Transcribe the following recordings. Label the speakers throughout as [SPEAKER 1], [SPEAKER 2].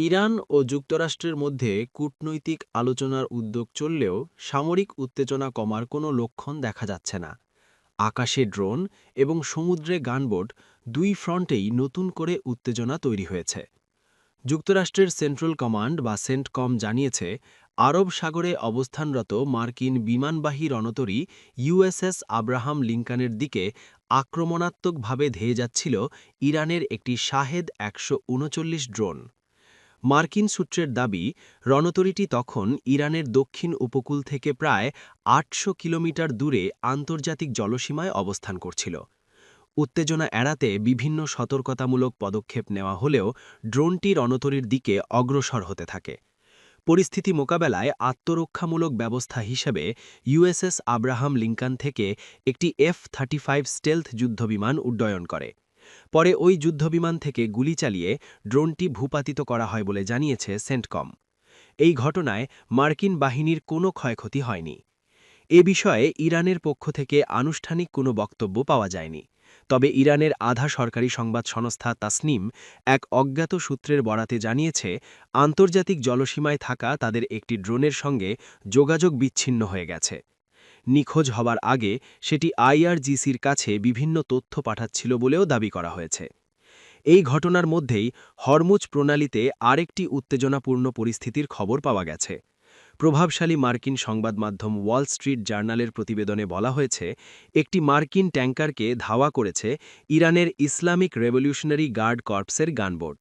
[SPEAKER 1] Iran ও যুক্তরাষ্ট্রের মধ্যে কূটনৈতিক আলোচনার উদ্যোগ চললেও সামরিক উত্তেজনা কমার কোনো লক্ষণ দেখা যাচ্ছে না। আকাশে ড্রোন এবং সমুদ্রে গানবোট দুই ফ্রন্টেই নতুন করে উত্তেজনা তৈরি হয়েছে। যুক্তরাষ্ট্রের সেন্ট্রাল কমান্ড বা সেন্টকম জানিয়েছে, আরব সাগরে অবস্থানরত মার্কিন বিমানবাহী রণতরী ইউএসএস আব্রাহাম লিঙ্কানের দিকে আক্রমণাত্মকভাবে ধেয়ে যাচ্ছিল ইরানের একটি শাহেদ একশো উনচল্লিশ ড্রোন। মার্কিন সূত্রের দাবি, রণতরীটি তখন ইরানের দক্ষিণ উপকূল থেকে প্রায় আটশো কিলোমিটার দূরে আন্তর্জাতিক জলসীমায় অবস্থান করছিল। উত্তেজনা এড়াতে বিভিন্ন সতর্কতামূলক পদক্ষেপ নেওয়া হলেও ড্রোনটি রণতরীর দিকে অগ্রসর হতে থাকে। পরিস্থিতি মোকাবেলায় আত্মরক্ষামূলক ব্যবস্থা হিসেবে ইউএসএস আব্রাহাম লিঙ্কান থেকে একটি এফ থার্টি ফাইভ স্টেলথ যুদ্ধবিমান উড্ডয়ন করে। পরে ওই যুদ্ধবিমান থেকে গুলি চালিয়ে ড্রোনটি ভূপাতিত করা হয় বলে জানিয়েছে সেন্টকম। এই ঘটনায় মার্কিন বাহিনীর কোনো ক্ষয়ক্ষতি হয়নি। এ বিষয়ে ইরানের পক্ষ থেকে আনুষ্ঠানিক কোনো বক্তব্য পাওয়া যায়নি। তবে ইরানের আধা সরকারি সংবাদ সংস্থা তাসনিম এক অজ্ঞাত সূত্রের বরাতে জানিয়েছে, আন্তর্জাতিক জলসীমায় থাকা তাদের একটি ড্রোনের সঙ্গে যোগাযোগ বিচ্ছিন্ন হয়ে গেছে। নিখোঁজ হবার আগে সেটি আইআরজিসির কাছে বিভিন্ন তথ্য পাঠাচ্ছিল বলেও দাবি করা হয়েছে। এই ঘটনার মধ্যেই হরমুজ প্রণালীতে আরেকটি উত্তেজনাপূর্ণ পরিস্থিতির খবর পাওয়া গেছে। প্রভাবশালী মার্কিন সংবাদ মাধ্যম ওয়াল স্ট্রিট জার্নালের প্রতিবেদনে বলা হয়েছে, একটি মার্কিন ট্যাঙ্কারকে ধাওয়া করেছে ইরানের ইসলামিক রেভলিউশনারি গার্ড কর্পসের গানবোট।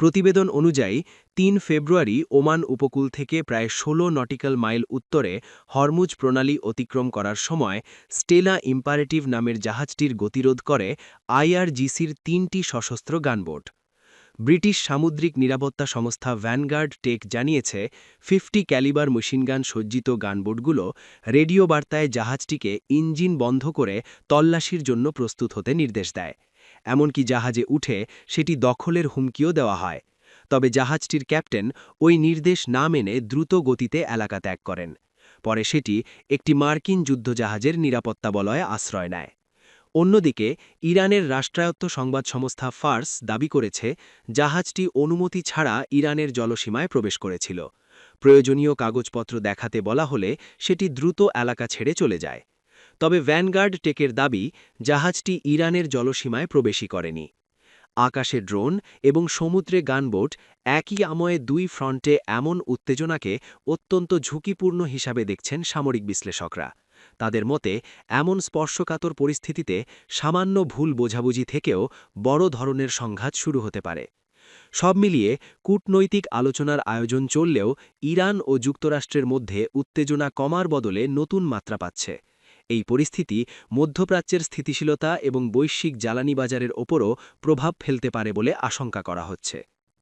[SPEAKER 1] প্রতিবেদন অনুযায়ী, তিন ফেব্রুয়ারি ওমান উপকূল থেকে প্রায় ১৬ নটিক্যাল মাইল উত্তরে হরমুজ প্রণালী অতিক্রম করার সময় স্টেলা ইম্পারেটিভ নামের জাহাজটির গতিরোধ করে আইআরজিসির তিনটি সশস্ত্র গানবোট। ব্রিটিশ সামুদ্রিক নিরাপত্তা সংস্থা ভ্যানগার্ড টেক জানিয়েছে, ফিফটি ক্যালিবার মেশিনগান সজ্জিত গানবোটগুলো রেডিও বার্তায় জাহাজটিকে ইঞ্জিন বন্ধ করে তল্লাশির জন্য প্রস্তুত হতে নির্দেশ দেয়। এমনকি জাহাজে উঠে সেটি দখলের হুমকিও দেওয়া হয়। তবে জাহাজটির ক্যাপ্টেন ওই নির্দেশ না মেনে দ্রুত গতিতে এলাকা ত্যাগ করেন। পরে সেটি একটি মার্কিন যুদ্ধজাহাজের নিরাপত্তা বলয়ে আশ্রয় নেয়। অন্যদিকে, ইরানের রাষ্ট্রায়ত্ত সংবাদ সংস্থা ফার্স দাবি করেছে, জাহাজটি অনুমতি ছাড়া ইরানের জলসীমায় প্রবেশ করেছিল। প্রয়োজনীয় কাগজপত্র দেখাতে বলা হলে সেটি দ্রুত এলাকা ছেড়ে চলে যায়। তবে ভ্যানগার্ড টেকের দাবি, জাহাজটি ইরানের জলসীমায় প্রবেশই করেনি। আকাশে ড্রোন এবং সমুদ্রে গানবোট একই আময়ে দুই ফ্রন্টে এমন উত্তেজনাকে অত্যন্ত ঝুঁকিপূর্ণ হিসাবে দেখছেন সামরিক বিশ্লেষকরা। তাদের মতে, এমন স্পর্শকাতর পরিস্থিতিতে সামান্য ভুল বোঝাবুঝি থেকেও বড় ধরনের সংঘাত শুরু হতে পারে। সব মিলিয়ে কূটনৈতিক আলোচনার আয়োজন চললেও ইরান ও যুক্তরাষ্ট্রের মধ্যে উত্তেজনা কমার বদলে নতুন মাত্রা পাচ্ছে। এই পরিস্থিতি মধ্যপ্রাচ্যের স্থিতিশীলতা এবং বৈশ্বিক জ্বালানি বাজারের ওপরও প্রভাব ফেলতে পারে বলে আশঙ্কা করা হচ্ছে।